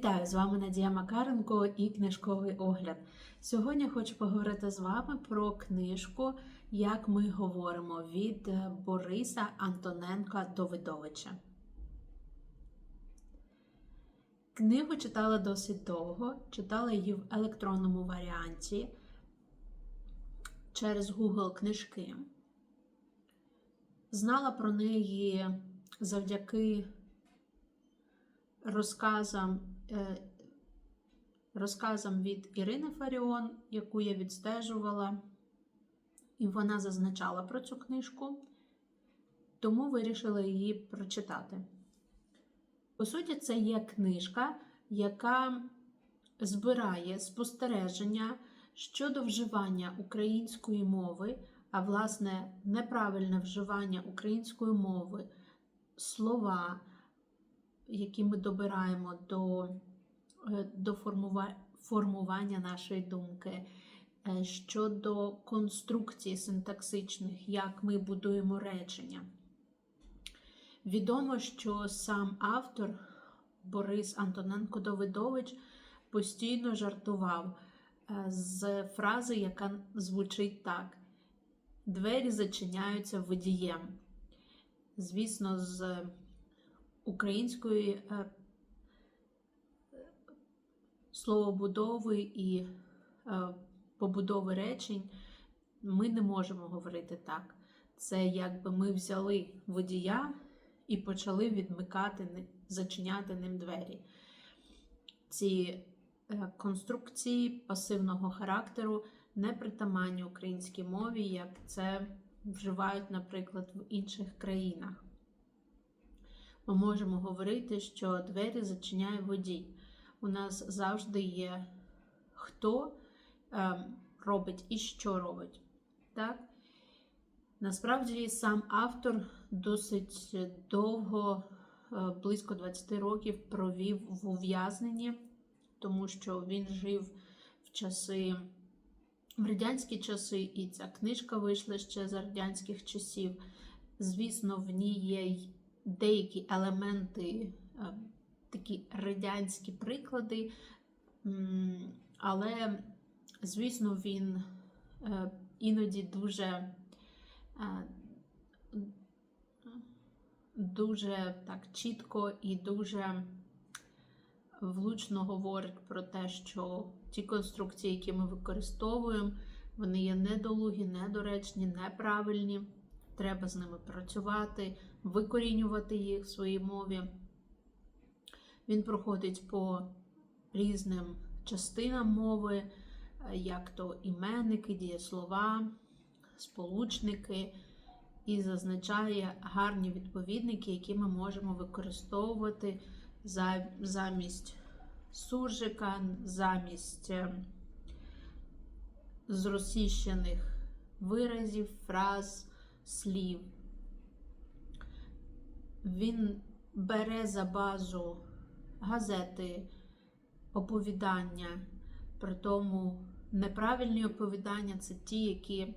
Вітаю! З вами Надія Макаренко і книжковий огляд. Сьогодні хочу поговорити з вами про книжку Як ми говоримо від Бориса Антоненка Довидовича. Книгу читала досить довго, читала її в електронному варіанті через Google книжки. Знала про неї завдяки розказам, розказам від Ірини Фаріон, яку я відстежувала, і вона зазначала про цю книжку, тому вирішила її прочитати. По суті, це є книжка, яка збирає спостереження щодо вживання української мови, а власне, неправильне вживання української мови, слова які ми добираємо до е, до формува... формування нашої думки, е, щодо конструкцій синтаксичних, як ми будуємо речення. Відомо, що сам автор Борис Антоненко Давидович постійно жартував е, з фрази, яка звучить так: Двері зачиняються водієм. Звісно, з української е, словобудови і е, побудови речень ми не можемо говорити так. Це якби ми взяли водія і почали відмикати, зачиняти ним двері. Ці е, конструкції пасивного характеру не притаманні українській мові, як це вживають, наприклад, в інших країнах ми можемо говорити, що двері зачиняє водій. У нас завжди є хто е, робить і що робить. Так? Насправді, сам автор досить довго, е, близько 20 років, провів в ув'язненні, тому що він жив в часи. В радянські часи, і ця книжка вийшла ще з радянських часів. Звісно, в ній є деякі елементи, е, такі радянські приклади, але, звісно, він е, іноді дуже е, дуже так чітко і дуже влучно говорить про те, що ті конструкції, які ми використовуємо, вони є недолугі, недоречні, неправильні треба з ними працювати, викорінювати їх в своїй мові. Він проходить по різним частинам мови, як то іменники, дієслова, сполучники, і зазначає гарні відповідники, які ми можемо використовувати замість суржика, замість е, зросіщених виразів, фраз слів. Він бере за базу газети, оповідання, при тому неправильні оповідання це ті, які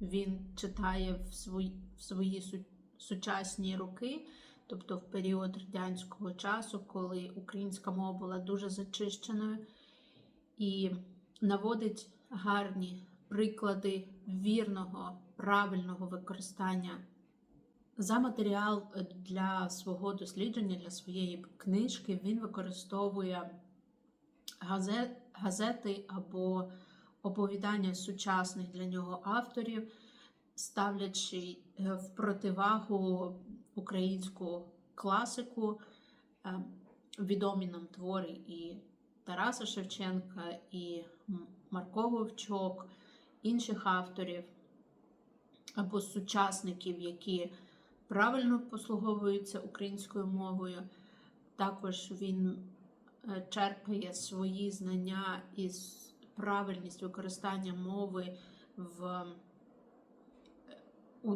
він читає в свої, в свої сучасні роки, тобто в період радянського часу, коли українська мова була дуже зачищеною, і наводить гарні приклади вірного правильного використання. За матеріал для свого дослідження, для своєї книжки, він використовує газети або оповідання сучасних для нього авторів, ставлячи е, в противагу українську класику, е, відомі нам твори і Тараса Шевченка, і Марко Вовчок, інших авторів або сучасників, які правильно послуговуються українською мовою. Також він е, черпає свої знання із правильність використання мови в у,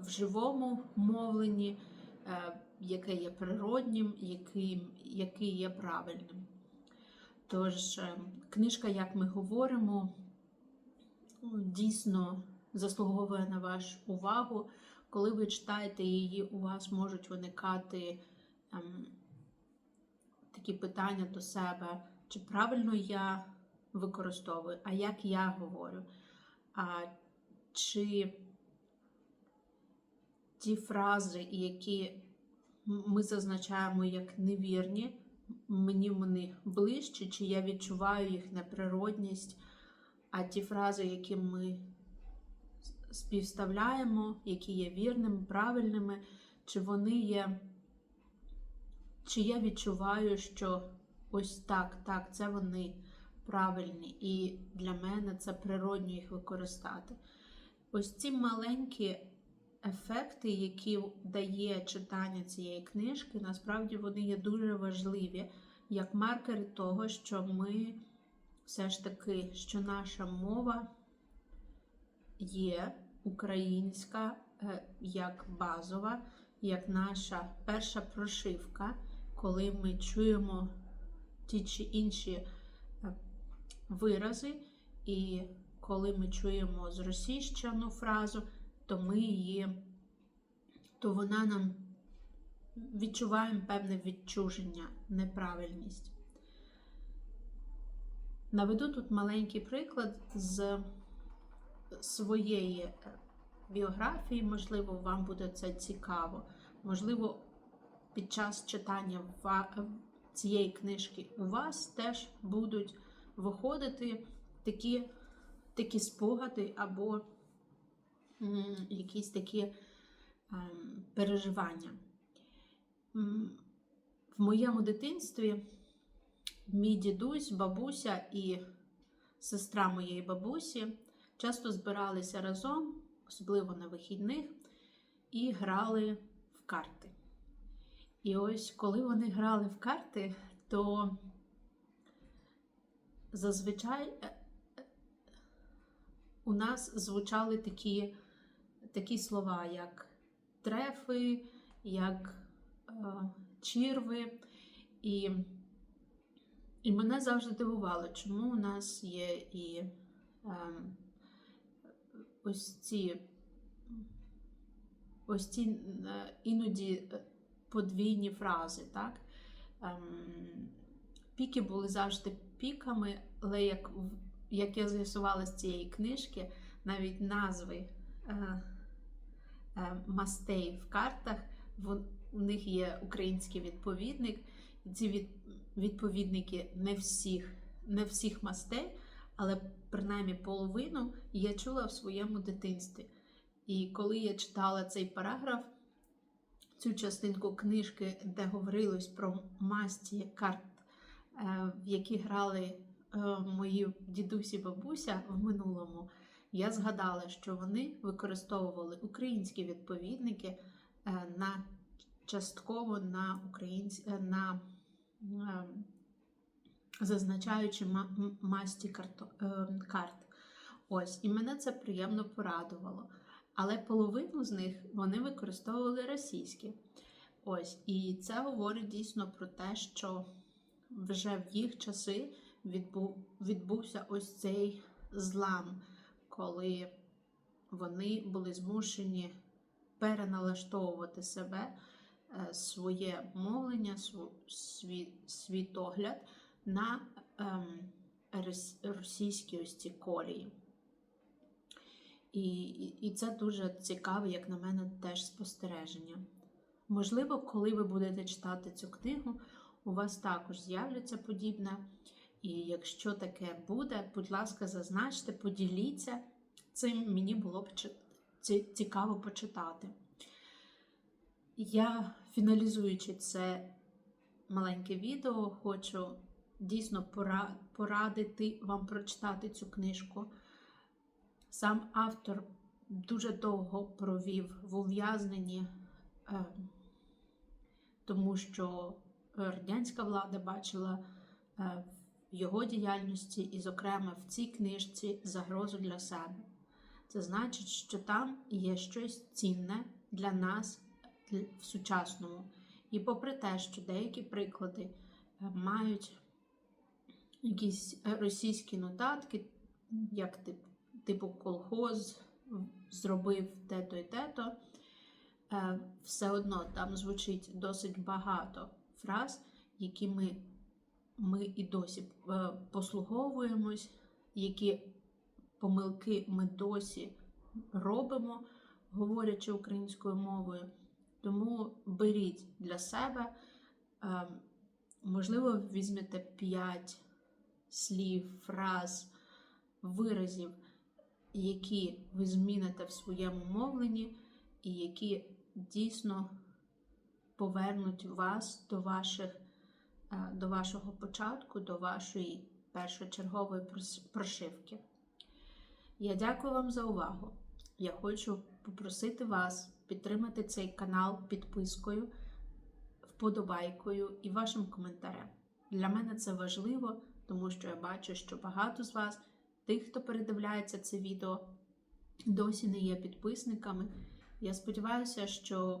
в живому мовленні, е, яке є природнім, який, який є правильним. Тож, е, книжка, як ми говоримо, дійсно заслуговує на вашу увагу. Коли ви читаєте її, у вас можуть виникати ем, такі питання до себе, чи правильно я використовую, а як я говорю, а чи ті фрази, які ми зазначаємо як невірні, мені вони ближче, чи я відчуваю їх неприродність, а ті фрази, які ми співставляємо, які є вірними, правильними, чи вони є, чи я відчуваю, що ось так, так, це вони правильні, і для мене це природньо їх використати. Ось ці маленькі ефекти, які дає читання цієї книжки, насправді вони є дуже важливі як маркери того, що ми все ж таки, що наша мова є українська е, як базова, як наша перша прошивка, коли ми чуємо ті чи інші е, вирази, і коли ми чуємо зросійщену фразу, то ми її, то вона нам відчуваємо певне відчуження, неправильність. Наведу тут маленький приклад з своєї е, біографії, можливо, вам буде це цікаво. Можливо, під час читання цієї книжки у вас теж будуть виходити такі, такі спогади або якісь такі ем, переживання. В моєму дитинстві мій дідусь, бабуся і сестра моєї бабусі часто збиралися разом, особливо на вихідних, і грали в карти. І ось коли вони грали в карти, то зазвичай е, е, у нас звучали такі, такі слова, як трефи, як е, чірви. І, і мене завжди дивувало, чому у нас є і е, ось ці ось ці е, іноді е, подвійні фрази, так? Ем, піки були завжди піками, але як, як я з'ясувала з цієї книжки, навіть назви е, е, мастей в картах, вон, у них є український відповідник, ці від, відповідники не всіх, не всіх мастей, але принаймні половину я чула в своєму дитинстві. І коли я читала цей параграф, цю частинку книжки, де говорилось про масті карт, е, в які грали е, мої дідусі бабуся в минулому, я згадала, що вони використовували українські відповідники е, на частково на українсь... на зазначаючи масті е, карт. Ось, і мене це приємно порадувало. Але половину з них вони використовували російські. Ось, і це говорить дійсно про те, що вже в їх часи відбув, відбувся ось цей злам, коли вони були змушені переналаштовувати себе, своє мовлення, свій світогляд на ем, російські ось ці колії. І, і це дуже цікаве, як на мене, теж спостереження. Можливо, коли ви будете читати цю книгу, у вас також з'являться подібне. І якщо таке буде, будь ласка, зазначте, поділіться цим, мені було б цікаво почитати. Я, фіналізуючи це маленьке відео, хочу дійсно порадити вам прочитати цю книжку. Сам автор дуже довго провів в ув'язненні, е, тому що радянська влада бачила е, в його діяльності і, зокрема, в цій книжці загрозу для себе. Це значить, що там є щось цінне для нас в сучасному. І попри те, що деякі приклади е, мають якісь російські нотатки, як тип, типу колхоз зробив те-то і те-то, е, все одно там звучить досить багато фраз, які ми ми і досі е, послуговуємось, які помилки ми досі робимо, говорячи українською мовою. Тому беріть для себе, е, можливо, візьмете 5 слів, фраз, виразів, які ви зміните в своєму мовленні, і які дійсно повернуть вас до ваших, е, до вашого початку, до вашої першочергової прошивки. Я дякую вам за увагу. Я хочу попросити вас підтримати цей канал підпискою, вподобайкою і вашим коментарем. Для мене це важливо, тому що я бачу, що багато з вас, тих, хто передивляється це відео, досі не є підписниками. Я сподіваюся, що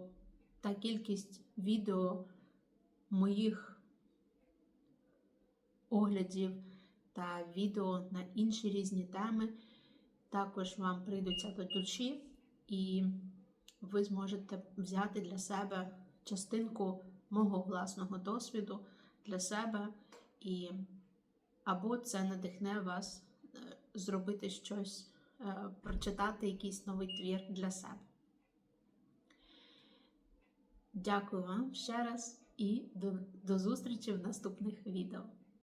та кількість відео моїх оглядів та відео на інші різні теми також вам прийдуться до душі, і ви зможете взяти для себе частинку мого власного досвіду для себе, і або це надихне вас е, зробити щось, е, прочитати якийсь новий твір для себе. Дякую вам ще раз і до, до зустрічі в наступних відео.